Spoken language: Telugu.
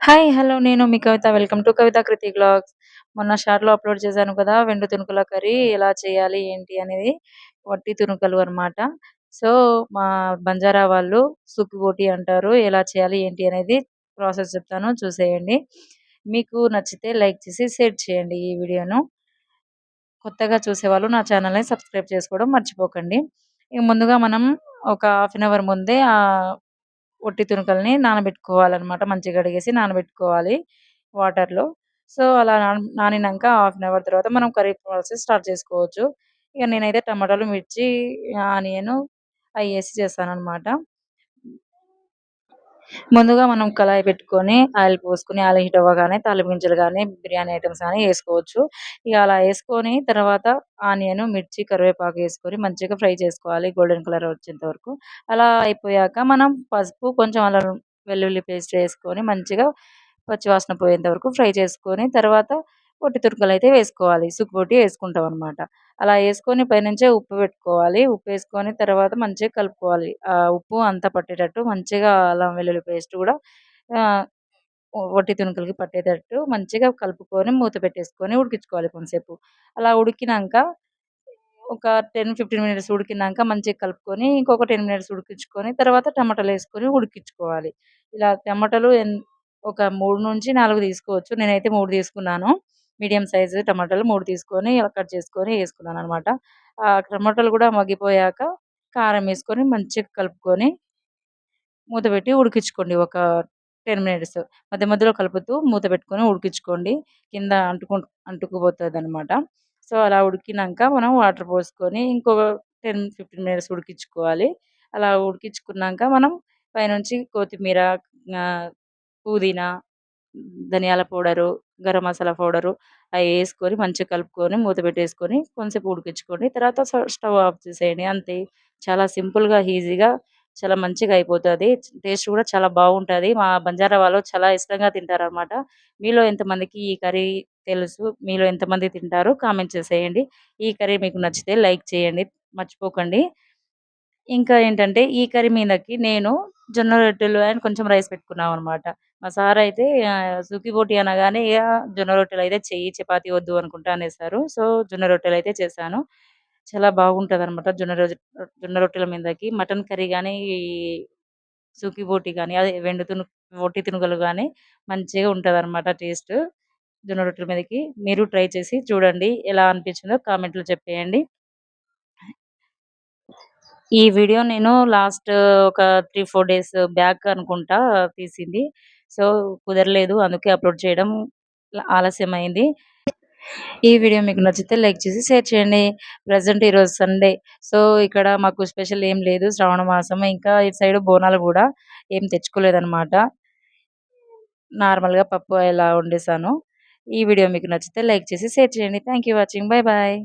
హాయ్! హలో! నేను మీ Kavitha. Welcome to Kavitha Kriti blogs మొన్న షార్ట్‌లో అప్‌లోడ్ చేశాను కదా! వెండు తునుకుల కర్రీ ఎలా చేయాలి, ఏంటి అనేది వట్టి తునుకలు అనమాట. సో, మా బంజారా వాళ్ళు సుక్కుబోటి అంటారు. ఎలా చేయాలి, ఏంటి అనేది ప్రాసెస్ చెప్తాను చూసేయండి. మీకు నచ్చితే లైక్ చేసి, షేర్ చేయండి ఈ వీడియోను. కొత్తగా చూసేవాళ్ళు నా ఛానల్‌ని సబ్స్క్రైబ్ చేసుకోవడం మర్చిపోకండి. ఇక ముందుగా మనం ఒక హాఫ్ అన్ అవర్ ముందే ఒట్టి తునకల్ని నానబెట్టుకోవాలన్నమాట మంచిగా కడిగేసి నానబెట్టుకోవాలి వాటర్‌లో. సో, అలా నానినాక హాఫ్ అన్ అవర్ తర్వాత మనం కర్రీ ప్రాసెస్ స్టార్ట్ చేసుకోవచ్చు. ఇక నేనైతే టమాటాలు, మిర్చి, ఆనియను చేస్తాను అన్నమాట ముందుగా మనం కళాయి పెట్టుకొని ఆయిల్ పోసుకొని ఆయిల్ హీట్ అవ్వగానే తాలింపు గింజలు కానీ బిర్యానీ ఐటమ్స్ కానీ వేసుకోవచ్చు ఇక అలా వేసుకొని తర్వాత ఆనియను, మిర్చి, కరివేపాకు వేసుకొని మంచిగా ఫ్రై చేసుకోవాలి గోల్డెన్ కలర్ వచ్చేంత వరకు. అలా అయిపోయాక మనం పసుపు, కొంచెం అల్లం వెల్లుల్లి పేస్ట్ వేసుకొని మంచిగా పచ్చివాసన పోయేంత వరకు ఫ్రై చేసుకొని తర్వాత పొట్టి అయితే వేసుకోవాలి. సుక్కుపొట్టి వేసుకుంటాం అనమాట అలా వేసుకొని పైనుంచే ఉప్పు పెట్టుకోవాలి. ఉప్పు వేసుకొని తర్వాత మంచిగా కలుపుకోవాలి. ఆ ఉప్పు అంతా పట్టేటట్టు మంచిగా అల్లం వెల్లుల్లి పేస్ట్ కూడా వట్టి తునుకులకి పట్టేటట్టు మంచిగా కలుపుకొని మూత పెట్టేసుకొని ఉడికించుకోవాలి కొంతసేపు అలా ఉడికినాక ఒక 10, 15 మినిట్స్ ఉడికినాక మంచిగా కలుపుకొని ఇంకొక 10 మినిట్స్ ఉడికించుకొని తర్వాత టమాటాలేసుకొని ఉడికించుకోవాలి. ఇలా టమాటాలు ఒక మూడు నుంచి నాలుగు తీసుకోవచ్చు. నేనైతే మూడు తీసుకున్నాను. మీడియం సైజు టమాటాలు మూడు తీసుకొని ఇలా కట్ చేసుకొని ఏసుకున్నాననమాట. ఆ టమాటాలు కూడా మగ్గిపోయాక కారం వేసుకొని మంచిగా కలుపుకొని మూత పెట్టి ఉడికించుకోండి ఒక 10 మినిట్స్. మధ్య మధ్యలో కలుపుతూ మూత పెట్టుకొని ఉడికించుకోండి. కింద అంటుకుం అనమాట సో, అలా ఉడికినాక మనం వాటర్ పోసుకొని ఇంకొక 10, 15 మినిట్స్ ఉడికించుకోవాలి. అలా ఉడికించుకున్నాక మనం పైనుంచి కొత్తిమీర, పుదీనా, ధనియాల పౌడరు, గరం మసాలా పౌడరు అవి వేసుకొని మంచిగా కలుపుకొని మూత పెట్టేసుకొని కొంచెంసేపు ఉడికించుకోండి. తర్వాత స్టవ్ ఆఫ్ చేసేయండి అంతే. చాలా సింపుల్‌గా, ఈజీగా చాలా మంచిగా అయిపోతుంది టేస్ట్ కూడా చాలా బాగుంటుంది మా బంజారా వాళ్ళు చాలా ఇష్టంగా తింటారనమాట. మీలో ఎంతమందికి ఈ కర్రీ తెలుసు? మీలో ఎంతమంది తింటారో కామెంట్ చేసేయండి. ఈ కర్రీ మీకు నచ్చితే లైక్ చేయండి మర్చిపోకండి. ఇంకా ఏంటంటే ఈ కర్రీ మీదకి నేను జొన్న రొట్టెలు అండ్ కొంచెం రైస్ పెట్టుకున్నాం అనమాట మా సారయితే ఆహ్, సుక్కీబోటి అనగానే ఇక జొన్న రొట్టెలు అయితే చెయ్యి, చపాతి వద్దు అనుకుంటా అనేసారు. సో, జొన్న రొట్టెలు అయితే చేశాను. చాలా బాగుంటుంది అనమాట జొన్న రోజు జొన్న రొట్టెల మీదకి మటన్ కర్రీ కానీ ఈ బోటి కానీ అదే వెండు తును బొట్టి తినుగలు కానీ మంచిగా ఉంటుంది అనమాట టేస్ట్. జొన్న రొట్టెల మీదకి. మీరు ట్రై చేసి చూడండి. ఎలా అనిపించిందో కామెంట్‌లో చెప్పేయండి. ఈ వీడియో నేను లాస్ట్ ఒక 3, 4 డేస్ బ్యాక్ అనుకుంటా తీసింది. సో, కుదరలేదు. అందుకే అప్‌లోడ్ చేయడం ఆలస్యమైంది. ఈ వీడియో మీకు నచ్చితే లైక్ చేసి, షేర్ చేయండి. ప్రజెంట్ ఈరోజు సండే. సో, ఇక్కడ మాకు స్పెషల్ ఏం లేదు. శ్రావణ మాసం ఇంకా ఇటు సైడ్ బోనాలు కూడా ఏం తెచ్చుకోలేదనమాట. నార్మల్‌గా పప్పు ఇలా వండేసాను. ఈ వీడియో మీకు నచ్చితే లైక్ చేసి, షేర్ చేయండి. Thank you watching. Bye, bye